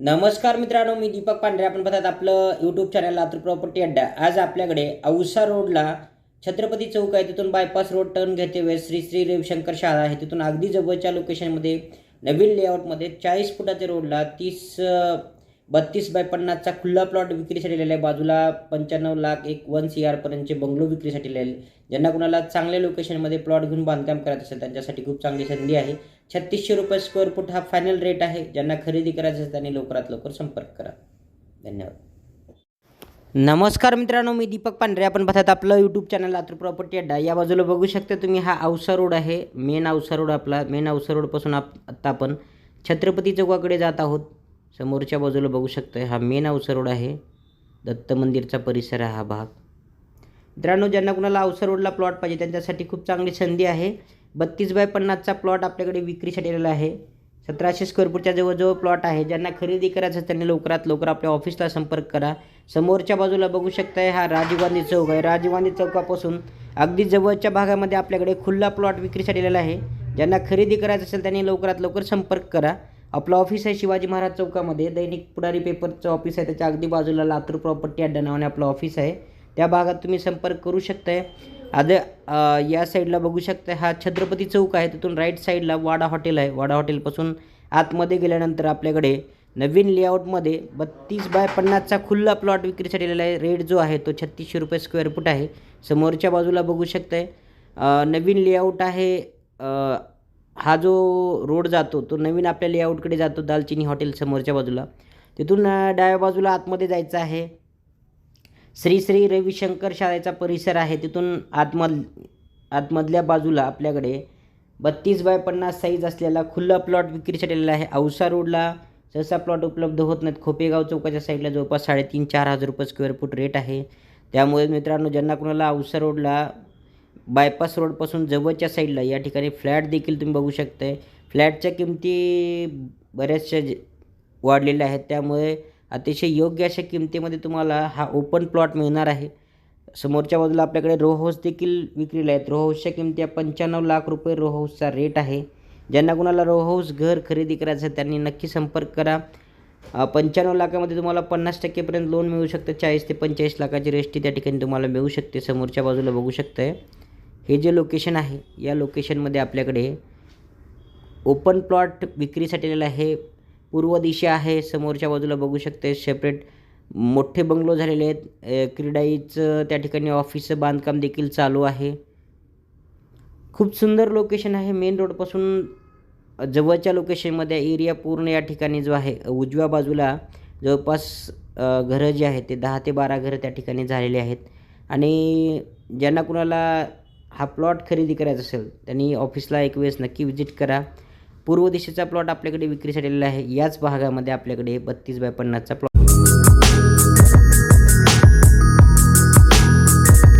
नमस्कार मित्रांनो मी दीपक पांढरे. आपण बघतात आपलं यूट्यूब चॅनल लातूर प्रॉपर्टी अड्डा. आज आपल्याकडे औसा रोडला छत्रपती चौक आहे. तिथून बायपास रोड टर्न घेते वेळेस श्री श्री रविशंकर शाळा आहे. तिथून अगदी जवळच्या लोकेशनमध्ये नवीन लेआउटमध्ये चाळीस फुटाच्या रोडला तीस बत्तीस बाय पन्नासचा खुल्ला प्लॉट विक्रीसाठी लिहिलेला आहे. बाजूला पंच्याण्णव लाख एक वन सी आरपर्यंतचे बंगलो विक्रीसाठी लिहिले ज्यांना कुणाला चांगल्या लोकेशनमध्ये प्लॉट घेऊन बांधकाम करायचं असेल त्यांच्यासाठी खूप चांगली संधी आहे. छत्तीसशे रुपये स्क्वेअर फूट हा फायनल रेट आहे. ज्यांना खरेदी करायचं असेल त्यांनी लवकरात लवकर संपर्क करा. धन्यवाद. नमस्कार मित्रांनो मी दीपक पांढरे. आपण बघतात आपलं यूट्यूब चॅनल लातूर प्रॉपर्टी अड्डा. या बाजूला बघू शकता तुम्ही हा औसा रोड आहे. मेन औसा रोड आपला. मेन औसा रोडपासून आप आत्ता आपण छत्रपती चौकाकडे जात आहोत. समोरच्या बाजूला बघू शकता हा मेन अवसर रोड आहे. दत्त मंदिरचा परिसर आहे हा भाग. मित्रांनो ज्यांना कुणाला अवसर रोडला प्लॉट पाहिजे त्यांच्यासाठी खूप चांगली संधी आहे. बत्तीस बाय पन्नासचा प्लॉट आपल्याकडे विक्रीसाठी आलेला आहे. सतराशे स्क्वेअर फूटच्या जवळजवळ प्लॉट आहे. ज्यांना खरेदी करायचं असेल त्यांनी लवकरात लवकर आपल्या ऑफिसला संपर्क करा. समोरच्या बाजूला बघू शकताय हा राजीव गांधी चौक आहे. राजीव गांधी चौकापासून अगदी जवळच्या भागामध्ये आपल्याकडे खुल्ला प्लॉट विक्रीसाठी आलेला आहे. ज्यांना खरेदी करायचं असेल त्यांनी लवकरात लवकर संपर्क करा. आपलं ऑफिस आहे शिवाजी महाराज चौकामध्ये. दैनिक पुढारी पेपरचं ऑफिस आहे. त्याच्या अगदी बाजूला लातूर प्रॉपर्टी अड्डा नावाने आपलं ऑफिस आहे. त्या भागात तुम्ही संपर्क करू शकताय. आद या साईडला बघू शकता हा छत्रपती चौक आहे. तिथून राईट साईडला वाडा हॉटेल आहे. वाडा हॉटेलपासून आतमध्ये गेल्यानंतर आपल्याकडे नवीन लेआउटमध्ये बत्तीस बाय पन्नासचा खुल्ला प्लॉट विक्रीसाठी आलेला आहे. रेट जो आहे तो छत्तीसशे रुपये स्क्वेअर फूट आहे. समोरच्या बाजूला बघू शकताय. नवीन लेआउट आहे. हा जो रोड जातो तो नवीन आपल्या लेआउटकडे जातो दालचिनी हॉटेल समोरच्या बाजूला. तिथून डाव्या बाजूला आतमध्ये जायचं आहे. श्री श्री रविशंकर शाळेचा परिसर आहे. तिथून आतमध आतमधल्या बाजूला आपल्याकडे बत्तीस बाय पन्नास साईज असलेला खुल्ला प्लॉट विक्रीसाठी आलेला आहे. औसा रोडला सहसा प्लॉट उपलब्ध होत नाहीत. खोपेगाव चौकाच्या साईडला जवळपास साडेतीन चार हजार रुपये स्क्वेअर फूट रेट आहे. त्यामुळे मित्रांनो ज्यांना कुणाला औसा रोडला बायपास रोडपासून जवळच्या साईडला या ठिकाणी फ्लॅट देखील तुम्ही बघू शकताय. फ्लॅटच्या किमती बऱ्याचशा वाढलेल्या आहेत. त्यामुळे अतिशय योग्य अशा किमतीमध्ये तुम्हाला हा ओपन प्लॉट मिळणार आहे. समोरच्या बाजूला आपल्याकडे रो हाऊस देखील विक्रीला आहेत. रो हाऊसच्या किमती पंच्याण्णव लाख रुपये रो हाऊसचा रेट आहे. ज्यांना कुणाला रो हाऊस घर खरेदी करायचं आहे त्यांनी नक्की संपर्क करा. पंच्याण्णव लाखामध्ये तुम्हाला पन्नास टक्केपर्यंत लोन मिळू शकतं. चाळीस ते पंचेचाळीस लाखाची रेस्टी त्या ठिकाणी तुम्हाला मिळू शकते. समोरच्या बाजूला बघू शकताय. हे जे लोकेशन आहे या लोकेशनमध्ये आपल्याकडे ओपन प्लॉट विक्रीसाठी आलेलं आहे. पूर्व दिशा आहे समोरच्या बाजूला बघू शकते सेपरेट मोठे बंगलो झालेले आहेत. क्रीडाईचं त्या ठिकाणी ऑफिसचं बांधकाम देखील चालू आहे. खूप सुंदर लोकेशन आहे. मेन रोडपासून जवळच्या लोकेशनमध्ये एरिया पूर्ण या ठिकाणी जो आहे उजव्या बाजूला जवळपास घरं जी आहेत ते दहा ते बारा घरं त्या ठिकाणी झालेली आहेत. आणि ज्यांना कुणाला हा प्लॉट खरेदी करायचा असेल त्यांनी ऑफिसला एक वेळेस नक्की विजिट करा. पूर्व दिशेचा प्लॉट आपल्याकडे विक्रीसाठी आलेला आहे. याच भागामध्ये आपल्याकडे बत्तीस बाय पन्नासचा प्लॉट